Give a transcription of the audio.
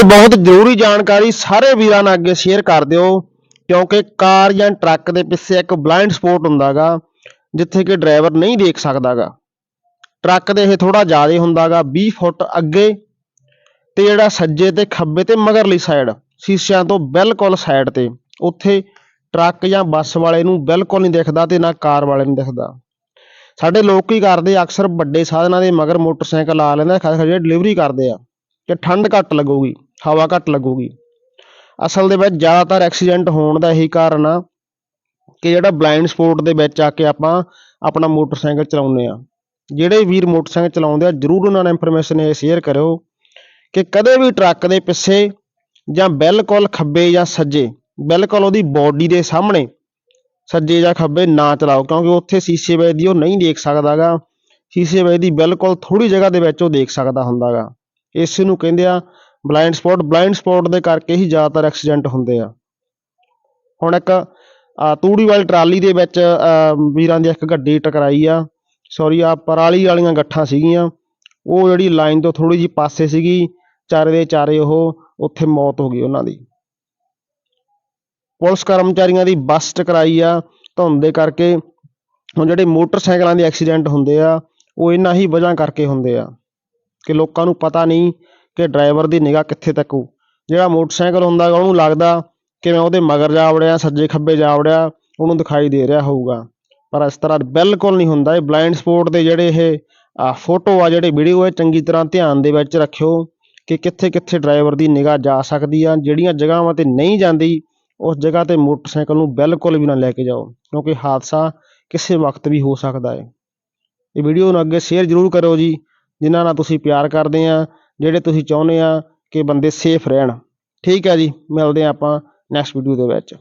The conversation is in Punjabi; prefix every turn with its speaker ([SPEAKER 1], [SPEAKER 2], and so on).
[SPEAKER 1] ਇਹ ਬਹੁਤ ਜ਼ਰੂਰੀ ਜਾਣਕਾਰੀ ਸਾਰੇ ਵੀਰਾਂ ਨਾਲ ਅੱਗੇ ਸ਼ੇਅਰ ਕਰ ਦਿਓ, ਕਿਉਂਕਿ ਕਾਰ ਜਾਂ ਟਰੱਕ ਦੇ ਪਿੱਛੇ ਇੱਕ ਬਲਾਈਂਡ ਸਪੋਟ ਹੁੰਦਾਗਾ, ਜਿੱਥੇ ਕਿ ਡਰਾਈਵਰ ਨਹੀਂ ਦੇਖ ਸਕਦਾਗਾ। ਟਰੱਕ ਦੇ ਇਹ ਥੋੜਾ ਜ਼ਿਆਦਾ ਹੁੰਦਾਗਾ 20 ਫੁੱਟ ਅੱਗੇ, ਤੇ ਜਿਹੜਾ ਸੱਜੇ ਤੇ ਖੱਬੇ ਤੇ ਮਗਰਲੀ ਸਾਈਡ ਸ਼ੀਸ਼ਿਆਂ ਤੋਂ ਬਿਲਕੁਲ ਸਾਈਡ ਤੇ, ਉੱਥੇ ਟਰੱਕ ਜਾਂ ਬੱਸ ਵਾਲੇ ਨੂੰ ਬਿਲਕੁਲ ਨਹੀਂ ਦਿਖਦਾ ਤੇ ਨਾ ਕਾਰ ਵਾਲੇ ਨੂੰ ਦਿਖਦਾ। ਸਾਡੇ ਲੋਕ ਕੀ ਕਰਦੇ ਅਕਸਰ ਵੱਡੇ ਸਾਧਨਾਂ ਦੇ ਮਗਰ ਮੋਟਰਸਾਈਕਲ ਲਾ ਲੈਂਦੇ ਆ, ਖਾਸ ਜਿਹੜੇ ਡਿਲੀਵਰੀ ਕਰਦੇ ਆ ਕਿ ਠੰਡ ਘੱਟ ਲੱਗੂਗੀ। ਹਵਾ ਘੱਟ ਲੱਗੂਗੀ। ਅਸਲ ਦੇ ਵਿੱਚ ਜ਼ਿਆਦਾਤਰ ਐਕਸੀਡੈਂਟ ਹੋਣ ਦਾ ਇਹੀ ਕਾਰਨ ਆ ਕਿ ਜਿਹੜਾ ਬਲਾਈਂਡ ਸਪੋਟ ਦੇ ਵਿੱਚ ਆ ਕੇ ਆਪਾਂ ਆਪਣਾ ਮੋਟਰਸਾਈਕਲ ਚਲਾਉਂਦੇ ਆ। ਜਿਹੜੇ ਵੀਰ ਮੋਟਰਸਾਈਕਲ ਚਲਾਉਂਦੇ ਆ, ਜਰੂਰ ਉਹਨਾਂ ਨਾਲ ਇਨਫੋਰਮੇਸ਼ਨ ਇਹ ਸ਼ੇਅਰ ਕਰਿਓ ਕਿ ਕਦੇ ਵੀ ਟਰੱਕ ਦੇ ਪਿੱਛੇ ਜਾਂ ਬਿਲਕੁਲ ਖੱਬੇ ਜਾਂ ਸੱਜੇ, ਬਿਲਕੁਲ ਉਹਦੀ ਬਾਡੀ ਦੇ ਸਾਹਮਣੇ ਸੱਜੇ ਜਾਂ ਖੱਬੇ ਨਾ ਚਲਾਓ, ਕਿਉਂਕਿ ਉੱਥੇ ਸ਼ੀਸ਼ੇ ਵੱਜਦੀ ਉਹ ਨਹੀਂ ਦੇਖ ਸਕਦਾਗਾ ਸ਼ੀਸ਼ੇ ਵੱਜਦੀ ਬਿਲਕੁਲ ਥੋੜੀ ਜਗ੍ਹਾ ਦੇ ਵਿੱਚ ਉਹ ਦੇਖ ਸਕਦਾ ਹੁੰਦਾਗਾ ਇਸ ਨੂੰ ਕਹਿੰਦੇ ਆ ਬਲਾਈਂਡ ਸਪੋਟ ਬਲਾਈਂਡ ਸਪੋਟ ਦੇ ਕਰਕੇ ਹੀ ਜ਼ਿਆਦਾਤਰ ਐਕਸੀਡੈਂਟ ਹੁੰਦੇ ਆ। ਹੁਣ ਇੱਕ ਤੂੜੀ ਵਾਲੀ ਟਰਾਲੀ ਦੇ ਵਿੱਚ ਵੀਰਾਂ ਦੀ ਇੱਕ ਗੱਡੀ ਟਕਰਾਈ ਆ। ਸੌਰੀ ਆ ਪਰਾਲੀ ਵਾਲੀਆਂ ਗੱਠਾਂ ਸੀਗੀਆਂ। ਉਹ ਜਿਹੜੀ ਲਾਈਨ ਤੋਂ ਥੋੜੀ ਜਿਹੀ ਪਾਸੇ ਸੀਗੀ, ਚਾਰੇ ਦੇ ਚਾਰੇ ਉਹ, ਉੱਥੇ ਮੌਤ ਹੋ ਗਈ ਉਹਨਾਂ ਦੀ। ਪੁਲਿਸ ਕਰਮਚਾਰੀਆਂ ਦੀ ਬੱਸ ਟਕਰਾਈ ਆ। ਧੁੰਦ ਦੇ ਕਰਕੇ ਹੁਣ ਜਿਹੜੇ ਮੋਟਰਸਾਈਕਲਾਂ ਦੇ ਐਕਸੀਡੈਂਟ ਹੁੰਦੇ ਆ, ਉਹ ਇਹਨਾਂ ਹੀ ਵਜ੍ਹਾ ਕਰਕੇ ਹੁੰਦੇ ਆ ਕਿ ਲੋਕਾਂ ਨੂੰ ਪਤਾ ਨਹੀਂ ਕਿ ਡਰਾਈਵਰ ਦੀ ਨਿਗਾਹ ਕਿੱਥੇ ਤੱਕ ਹੋਊ। ਜਿਹੜਾ ਮੋਟਰਸਾਈਕਲ ਹੁੰਦਾ ਉਹਨੂੰ ਲੱਗਦਾ ਕਿ ਮੈਂ ਉਹਦੇ ਮਗਰ ਜਾ ਵੜਿਆ, ਸੱਜੇ ਖੱਬੇ ਜਾ ਵੜਿਆ, ਉਹਨੂੰ ਦਿਖਾਈ ਦੇ ਰਿਹਾ ਹੋਊਗਾ। ਪਰ ਇਸ ਤਰ੍ਹਾਂ ਬਿਲਕੁਲ ਨਹੀਂ ਹੁੰਦਾ। ਇਹ ਬਲਾਈਂਡ ਸਪੋਟ ਦੇ ਜਿਹੜੇ ਇਹ ਫੋਟੋ ਆ, ਜਿਹੜੇ ਵੀਡੀਓ ਹੈ ਚੰਗੀ ਤਰ੍ਹਾਂ ਧਿਆਨ ਦੇ ਵਿੱਚ ਰੱਖਿਓ ਕਿ ਕਿੱਥੇ ਕਿੱਥੇ ਡਰਾਈਵਰ ਦੀ ਨਿਗਾਹ ਜਾ ਸਕਦੀ ਆ। ਜਿਹੜੀਆਂ ਜਗ੍ਹਾਵਾਂ ਤੇ ਨਹੀਂ ਜਾਂਦੀ, ਉਸ ਜਗ੍ਹਾ ਤੇ ਮੋਟਰਸਾਈਕਲ ਨੂੰ ਬਿਲਕੁਲ ਵੀ ਨਾ ਲੈ ਕੇ ਜਾਓ, ਕਿਉਂਕਿ ਹਾਦਸਾ ਕਿਸੇ ਵਕਤ ਵੀ ਹੋ ਸਕਦਾ ਹੈ। ਇਹ ਵੀਡੀਓ ਨੂੰ ਅੱਗੇ ਸ਼ੇਅਰ ਜ਼ਰੂਰ ਕਰੋ ਜੀ, ਜਿਨ੍ਹਾਂ ਨਾਲ ਤੁਸੀਂ ਪਿਆਰ ਕਰਦੇ ਆ। ਜਿਹੜੇ ਤੁਸੀਂ ਚਾਹੁੰਦੇ ਆ ਕਿ ਬੰਦੇ ਸੇਫ ਰਹਿਣ। ਠੀਕ ਹੈ ਜੀ, ਮਿਲਦੇ ਆ ਆਪਾਂ ਨੈਕਸਟ ਵੀਡੀਓ ਦੇ ਵਿੱਚ।